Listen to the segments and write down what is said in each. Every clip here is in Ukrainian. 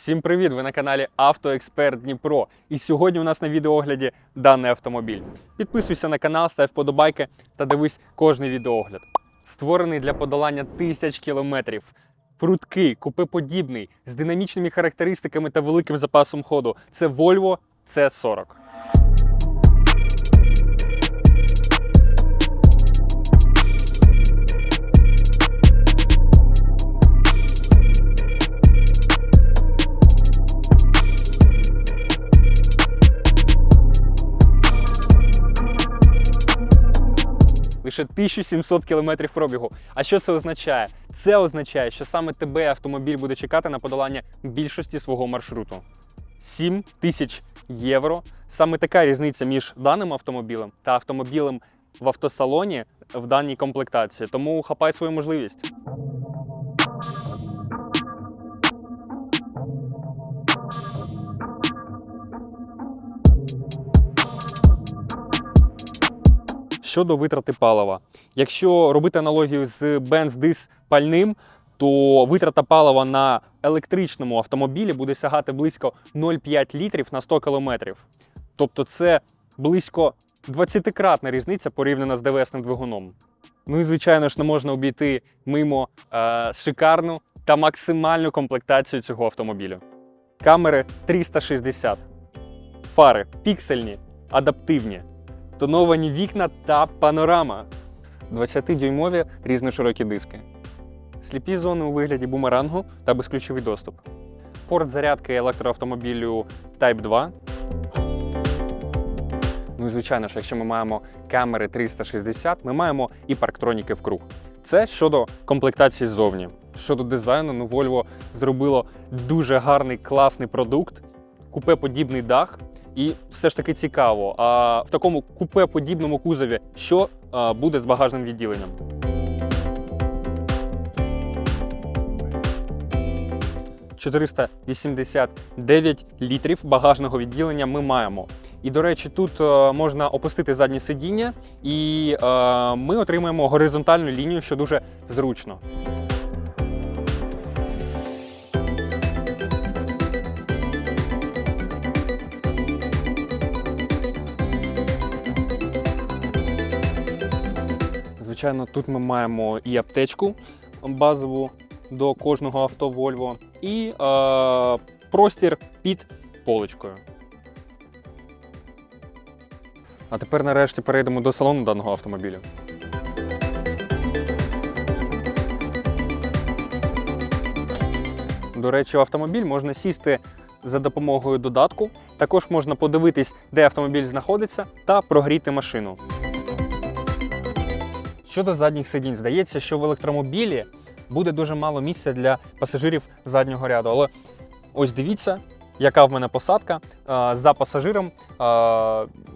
Всім привіт! Ви на каналі Автоексперт Дніпро. І сьогодні у нас на відеоогляді даний автомобіль. Підписуйся на канал, став вподобайки та дивись кожний відеоогляд. Створений для подолання тисяч кілометрів. Прудкий, купеподібний, з динамічними характеристиками та великим запасом ходу. Це Volvo C40. Лише 1700 кілометрів пробігу. А що це означає? Це означає, що саме тебе автомобіль буде чекати на подолання більшості свого маршруту. 7 тисяч євро. Саме така різниця між даним автомобілем та автомобілем в автосалоні в даній комплектації. Тому хапай свою можливість. Щодо витрати палива, якщо робити аналогію з бенз-дис пальним, то витрата палива на електричному автомобілі буде сягати близько 0,5 літрів на 100 кілометрів. Тобто це близько 20-кратна різниця порівняно з ДВСним двигуном. Ну і звичайно ж не можна обійти мимо е, шикарну та максимальну комплектацію цього автомобіля. Камери 360, фари піксельні, адаптивні, тоновані вікна та панорама, 20-дюймові різноширокі диски, сліпі зони у вигляді бумерангу та безключовий доступ, порт зарядки електроавтомобілю Type 2. Ну і звичайно ж, якщо ми маємо камери 360, ми маємо і парктроніки в круг. Це щодо комплектації ззовні. Щодо дизайну, ну Volvo зробило дуже гарний класний продукт, купе-подібний дах. І все ж таки цікаво, а в такому купе-подібному кузові що буде з багажним відділенням? «489 літрів багажного відділення ми маємо. І, до речі, тут е, можна опустити заднє сидіння, і е, ми отримаємо горизонтальну лінію, що дуже зручно. Звичайно, тут ми маємо і аптечку базову до кожного авто Volvo, і е, простір під поличкою. А тепер нарешті перейдемо до салону даного автомобіля. До речі, в автомобіль можна сісти за допомогою додатку. Також можна подивитись, де автомобіль знаходиться, та прогріти машину. Щодо задніх сидінь, здається, що в електромобілі буде дуже мало місця для пасажирів заднього ряду. Але ось дивіться, яка в мене посадка е, за пасажиром, е,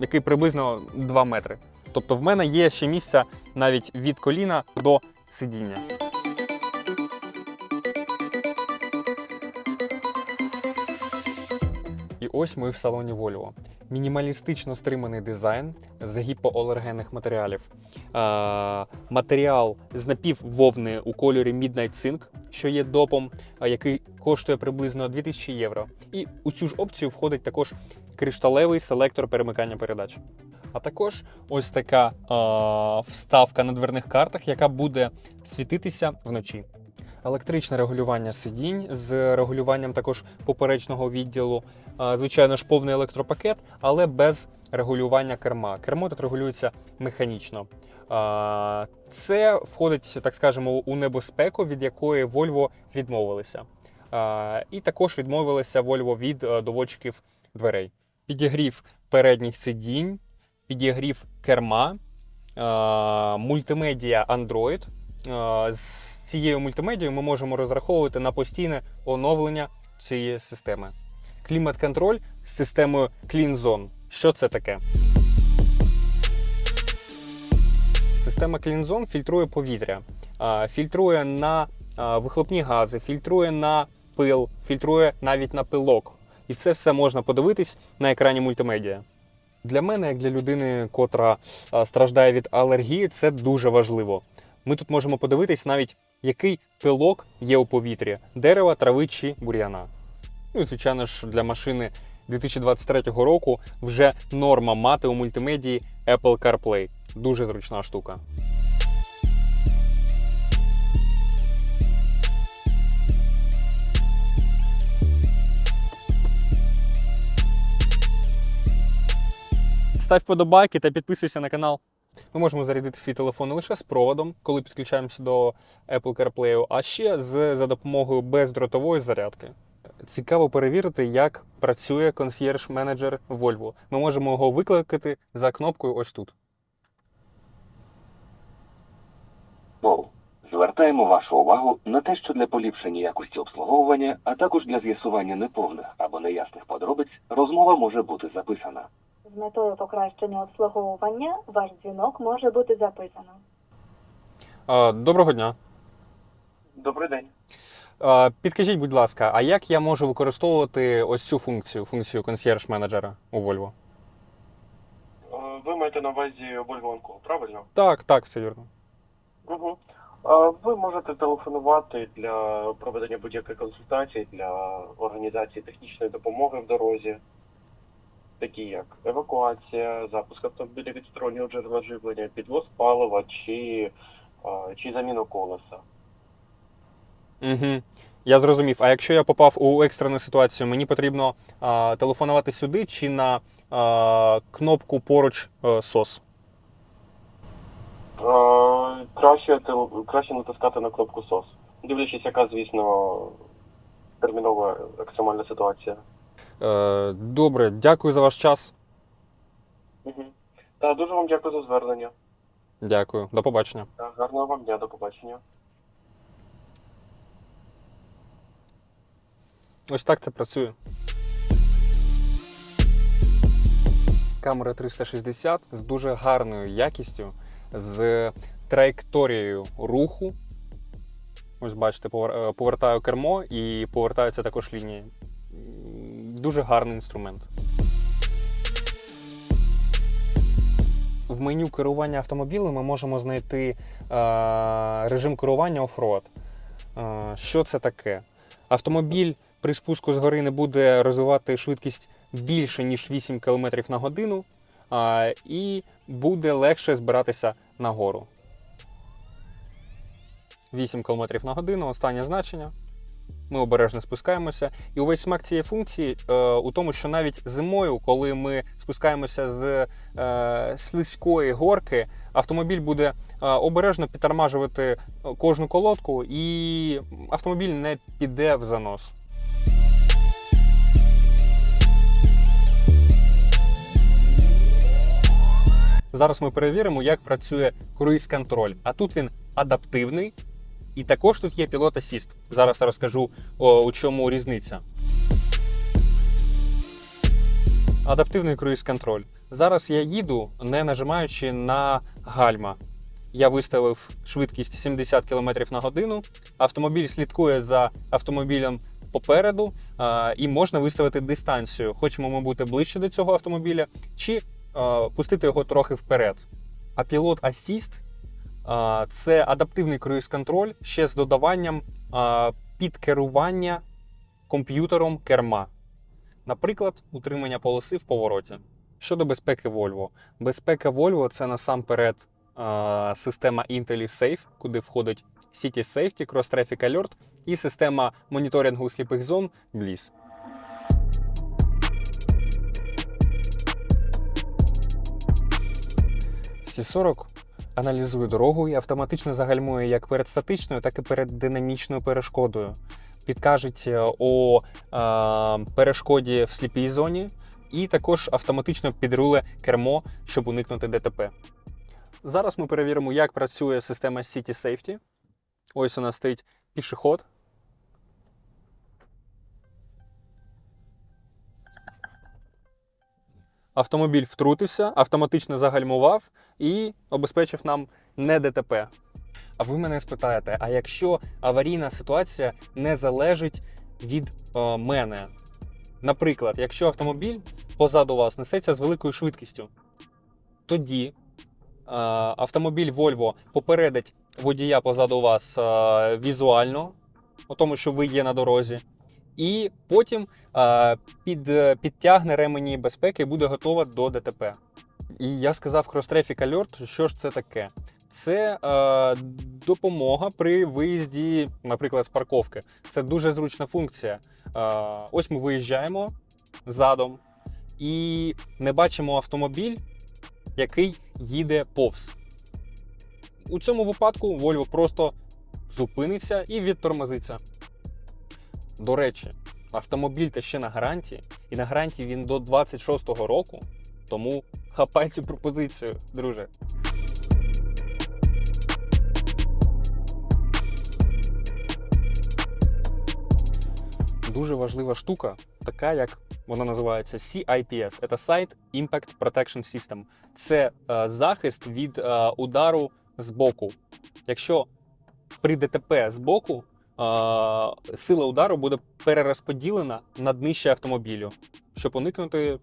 який приблизно 2 метри. Тобто в мене є ще місця навіть від коліна до сидіння. І ось ми в салоні Volvo. Мінімалістично стриманий дизайн з гіпоалергенних матеріалів. Е, матеріал з напіввовни у кольорі Midnight Sync, що є допом, який коштує приблизно 2000 євро. І у цю ж опцію входить також кришталевий селектор перемикання передач. А також ось така е, вставка на дверних картах, яка буде світитися вночі. Електричне регулювання сидінь з регулюванням також поперечного відділу. Звичайно ж, повний електропакет, але без регулювання керма. Кермо тут регулюється механічно. Це входить, так скажемо, у небезпеку, від якої Volvo відмовилися. І також відмовилися Volvo від е, доводчиків дверей. Підігрів передніх сидінь, підігрів керма, мультимедіа Android. З цією мультимедією ми можемо розраховувати на постійне оновлення цієї системи. Клімат-контроль з системою CleanZone. Що це таке? Система CleanZone фільтрує повітря, фільтрує на вихлопні гази, фільтрує на пил, фільтрує навіть на пилок. І це все можна подивитись на екрані мультимедіа. Для мене, як для людини, котра страждає від алергії, це дуже важливо. Ми тут можемо подивитись навіть, який пилок є у повітрі дерева, трави чи бур'яна. Ну і звичайно ж для машини 2023 року вже норма мати у мультимедії Apple CarPlay. Дуже зручна штука. Став вподобайки та підписуйся на канал. Ми можемо зарядити свій телефон не лише з проводом, коли підключаємося до Apple CarPlay, а ще з, за допомогою бездротової зарядки. Цікаво перевірити, як працює консьєрж менеджер Volvo. Ми можемо його викликати за кнопкою ось тут. Мов, звертаємо вашу увагу на те, що для поліпшення якості обслуговування, а також для з'ясування неповних або неясних подробиць, розмова може бути записана. З метою покращення обслуговування ваш дзвінок може бути записано. А, Доброго дня. Добрий день. А, Підкажіть, будь ласка, а як я можу використовувати ось цю функцію, функцію консьєрж менеджера у Volvo? Е, Ви маєте на увазі Обольванку, правильно? Так, так, все вірно. Угу. Ви можете телефонувати для проведення будь-якої консультації для організації технічної допомоги в дорозі, такі як евакуація, запуск автомобіля від стороннього джерела живлення, підвоз палива чи, е, чи заміну колеса. Угу. Я зрозумів. А якщо я попав у екстрену ситуацію, мені потрібно а, телефонувати сюди чи на а, кнопку поруч а, SOS? Е, Краще, краще натискати на кнопку SOS, дивлячись, яка, звісно, термінова екстремальна ситуація. Е, добре, дякую за ваш час. Угу. Та дуже вам дякую за звернення. Дякую, до побачення. Та Гарного вам дня, до побачення. Ось так це працює. Камера 360 з дуже гарною якістю, з траєкторією руху. Ось бачите, е, повертаю кермо і повертаються також лінії. Дуже гарний інструмент. В меню керування автомобілем ми можемо знайти е, режим керування оффроад. Е, що це таке? Автомобіль при спуску з гори не буде розвивати швидкість більше, ніж 8 км на годину, і буде легше збиратися нагору. 8 км на годину, останнє значення. Ми обережно спускаємося. І увесь смак цієї функції е, у тому, що навіть зимою, коли ми спускаємося з е, слизької горки, автомобіль буде е, обережно підтормажувати е, кожну колодку, і автомобіль не піде в занос. Зараз ми перевіримо, як працює круїз-контроль. А тут він адаптивний, і також тут є пілот асіст. Зараз розкажу, у чому різниця. Адаптивний круїз-контроль. Зараз я їду, не нажимаючи на гальма. Я виставив швидкість 70 км на годину. Автомобіль слідкує за автомобілем попереду, а, і можна виставити дистанцію. Хочемо ми бути ближче до цього автомобіля, чи а, пустити його трохи вперед. А пілот Assist а, це адаптивний круїз-контроль ще з додаванням а, підкерування комп'ютером керма. Наприклад, утримання полоси в повороті. Щодо безпеки Volvo. Безпека Volvo це насамперед система IntelliSafe, куди входить City Safety, Cross Traffic Alert і система моніторингу сліпих зон Bliss. C40 аналізує дорогу і автоматично загальмує як перед статичною, так і перед динамічною перешкодою. Підкажуть е, о е, перешкоді в сліпій зоні, і також автоматично підруле кермо, щоб уникнути ДТП. Зараз ми перевіримо, як працює система City Safety. Ось у нас стоїть пішоход. Автомобіль втрутився, автоматично загальмував і обезпечив нам не ДТП. А ви мене спитаєте: а якщо аварійна ситуація не залежить від е, мене? Наприклад, якщо автомобіль позаду вас несеться з великою швидкістю, тоді е, автомобіль Volvo попередить водія позаду вас е, візуально, у тому, що ви є на дорозі, і потім е, під, підтягне ремені безпеки і буде готова до ДТП. І я сказав Cross Traffic Alert, що ж це таке? Це е, допомога при виїзді, наприклад, з парковки. Це дуже зручна функція. Е, ось ми виїжджаємо задом і не бачимо автомобіль, який їде повз. У цьому випадку Volvo просто зупиниться і відтормозиться. До речі, автомобіль та ще на гарантії, і на гарантії він до 26-го року, тому хапай цю пропозицію, друже. Дуже важлива штука, така як вона називається CIPS. Це Site Impact Protection System. Це е, захист від е, удару з боку. Якщо при ДТП з боку, сила удару буде перерозподілена на днище автомобілю, щоб уникнути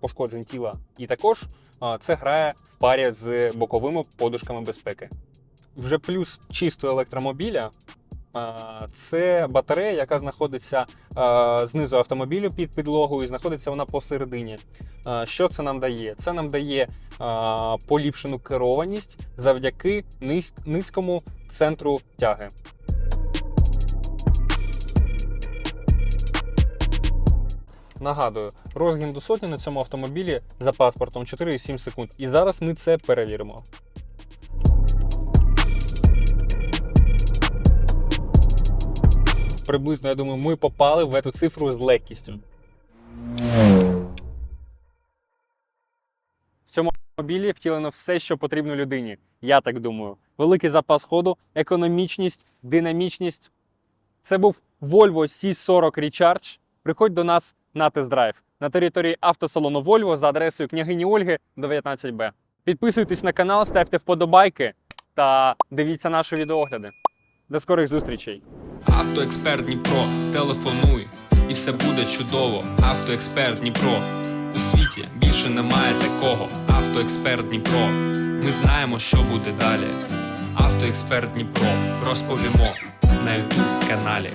пошкоджень тіла. І також це грає в парі з боковими подушками безпеки. Вже плюс чистого електромобіля це батарея, яка знаходиться знизу автомобілю під підлогою, і знаходиться вона посередині. Що це нам дає? Це нам дає поліпшену керованість завдяки низькому центру тяги. Нагадую, розгін до сотні на цьому автомобілі за паспортом 4,7 секунд. І зараз ми це перевіримо. Приблизно, я думаю, ми попали в цю цифру з легкістю. В цьому автомобілі втілено все, що потрібно людині. Я так думаю. Великий запас ходу, економічність, динамічність. Це був Volvo C40 Recharge. Приходь до нас на тест-драйв на території автосалону Volvo за адресою княгині Ольги 19Б. Підписуйтесь на канал, ставте вподобайки та дивіться наші відеогляди. До скорих зустрічей! Автоексперт Дніпро, телефонуй, і все буде чудово. Автоексперт Дніпро. У світі більше немає такого. Автоексперт Дніпро. Ми знаємо, що буде далі. Автоексперт Дніпро. Розповімо на ютуб каналі.